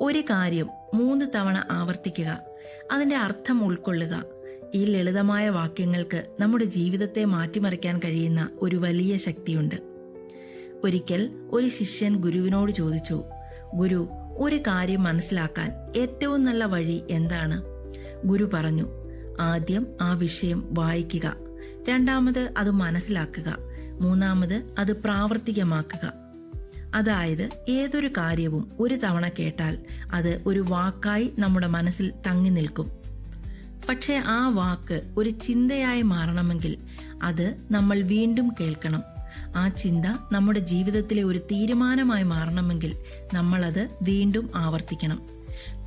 ഒരു കാര്യം മൂന്ന് തവണ ആവർത്തിക്കുക. അതിന്റെ അർത്ഥം ഉൾക്കൊള്ളുക. ഈ ലളിതമായ വാക്യങ്ങൾക്ക് നമ്മുടെ ജീവിതത്തെ മാറ്റിമറിക്കാൻ കഴിയുന്ന ഒരു വലിയ ശക്തിയുണ്ട്. ഒരിക്കൽ ഒരു ശിഷ്യൻ ഗുരുവിനോട് ചോദിച്ചു ഗുരു ഒരു കാര്യം മനസ്സിലാക്കാൻ ഏറ്റവും നല്ല വഴി എന്താണ്? ഗുരു പറഞ്ഞു ആദ്യം ആ വിഷയം വായിക്കുക. രണ്ടാമത് അത് മനസ്സിലാക്കുക. മൂന്നാമത് അത് പ്രാവർത്തികമാക്കുക. അതായത് ഏതൊരു കാര്യവും ഒരു തവണ കേട്ടാൽ അത് ഒരു വാക്കായി നമ്മുടെ മനസ്സിൽ തങ്ങി നിൽക്കും. പക്ഷേ ആ വാക്ക് ഒരു ചിന്തയായി മാറണമെങ്കിൽ അത് നമ്മൾ വീണ്ടും കേൾക്കണം. ആ ചിന്ത നമ്മുടെ ജീവിതത്തിലെ ഒരു തീരുമാനമായി മാറണമെങ്കിൽ നമ്മളത് വീണ്ടും ആവർത്തിക്കണം.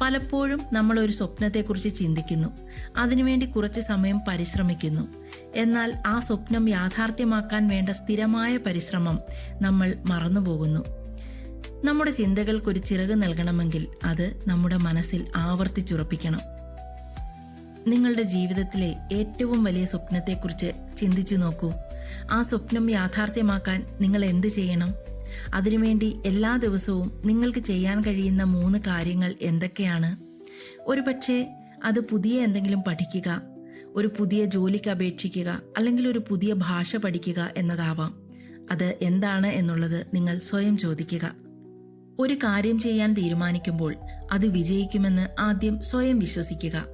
പലപ്പോഴും നമ്മൾ ഒരു സ്വപ്നത്തെക്കുറിച്ച് ചിന്തിക്കുന്നു. അതിനുവേണ്ടി കുറച്ച് സമയം പരിശ്രമിക്കുന്നു. എന്നാൽ ആ സ്വപ്നം യാഥാർത്ഥ്യമാക്കാൻ വേണ്ട സ്ഥിരമായ പരിശ്രമം നമ്മൾ മറന്നുപോകുന്നു. നമ്മുടെ ചിന്തകൾക്കൊരു ചിറക് നൽകണമെങ്കിൽ അത് നമ്മുടെ മനസ്സിൽ ആവർത്തിച്ചുറപ്പിക്കണം. നിങ്ങളുടെ ജീവിതത്തിലെ ഏറ്റവും വലിയ സ്വപ്നത്തെക്കുറിച്ച് ചിന്തിച്ചു നോക്കൂ. ആ സ്വപ്നം യാഥാർത്ഥ്യമാക്കാൻ നിങ്ങൾ എന്ത് ചെയ്യണം? അതിനുവേണ്ടി എല്ലാ ദിവസവും നിങ്ങൾക്ക് ചെയ്യാൻ കഴിയുന്ന മൂന്ന് കാര്യങ്ങൾ എന്തൊക്കെയാണ്? ഒരുപക്ഷെ അത് പുതിയ എന്തെങ്കിലും പഠിക്കുക ഒരു പുതിയ ജോലിക്ക് അപേക്ഷിക്കുക അല്ലെങ്കിൽ ഒരു പുതിയ ഭാഷ പഠിക്കുക എന്നതാവാം. അത് എന്താണ് എന്നുള്ളത് നിങ്ങൾ സ്വയം ചോദിക്കുക. ഒരു കാര്യം ചെയ്യാൻ തീരുമാനിക്കുമ്പോൾ അത് വിജയിക്കുമെന്ന് ആദ്യം സ്വയം വിശ്വസിക്കുക.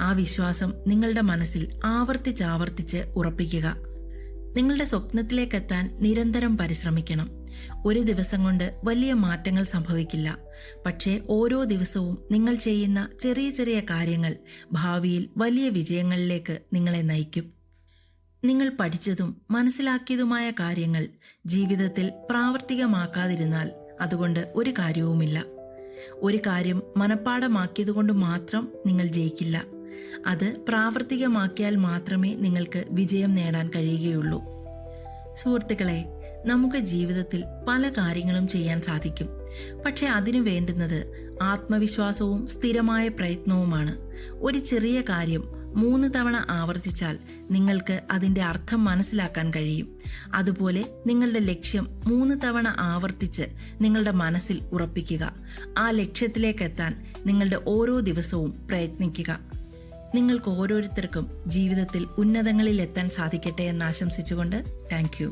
ആ വിശ്വാസം നിങ്ങളുടെ മനസ്സിൽ ആവർത്തിച്ചാവർത്തിച്ച് ഉറപ്പിക്കുക. നിങ്ങളുടെ സ്വപ്നത്തിലേക്കെത്താൻ നിരന്തരം പരിശ്രമിക്കണം. ഒരു ദിവസം കൊണ്ട് വലിയ മാറ്റങ്ങൾ സംഭവിക്കില്ല. പക്ഷേ ഓരോ ദിവസവും നിങ്ങൾ ചെയ്യുന്ന ചെറിയ ചെറിയ കാര്യങ്ങൾ ഭാവിയിൽ വലിയ വിജയങ്ങളിലേക്ക് നിങ്ങളെ നയിക്കും. നിങ്ങൾ പഠിച്ചതും മനസ്സിലാക്കിയതുമായ കാര്യങ്ങൾ ജീവിതത്തിൽ പ്രാവർത്തികമാക്കാതിരുന്നാൽ അതുകൊണ്ട് ഒരു കാര്യവുമില്ല. ഒരു കാര്യം മനഃപ്പാടമാക്കിയതുകൊണ്ട് മാത്രം നിങ്ങൾ ജയിക്കില്ല. അത് പ്രാവർത്തികമാക്കിയാൽ മാത്രമേ നിങ്ങൾക്ക് വിജയം നേടാൻ കഴിയുകയുള്ളൂ. സുഹൃത്തുക്കളെ നമുക്ക് ജീവിതത്തിൽ പല കാര്യങ്ങളും ചെയ്യാൻ സാധിക്കും. പക്ഷെ അതിനു വേണ്ടുന്നത് ആത്മവിശ്വാസവും സ്ഥിരമായ പ്രയത്നവുമാണ്. ഒരു ചെറിയ കാര്യം മൂന്ന് തവണ ആവർത്തിച്ചാൽ നിങ്ങൾക്ക് അതിന്റെ അർത്ഥം മനസ്സിലാക്കാൻ കഴിയും. അതുപോലെ നിങ്ങളുടെ ലക്ഷ്യം മൂന്ന് തവണ ആവർത്തിച്ച് നിങ്ങളുടെ മനസ്സിൽ ഉറപ്പിക്കുക. ആ ലക്ഷ്യത്തിലേക്കെത്താൻ നിങ്ങളുടെ ഓരോ ദിവസവും പ്രയത്നിക്കുക. നിങ്ങൾക്ക് ഓരോരുത്തർക്കും ജീവിതത്തിൽ ഉന്നതങ്ങളിൽ എത്താൻ സാധിക്കട്ടെ എന്ന് ആശംസിച്ചുകൊണ്ട് താങ്ക്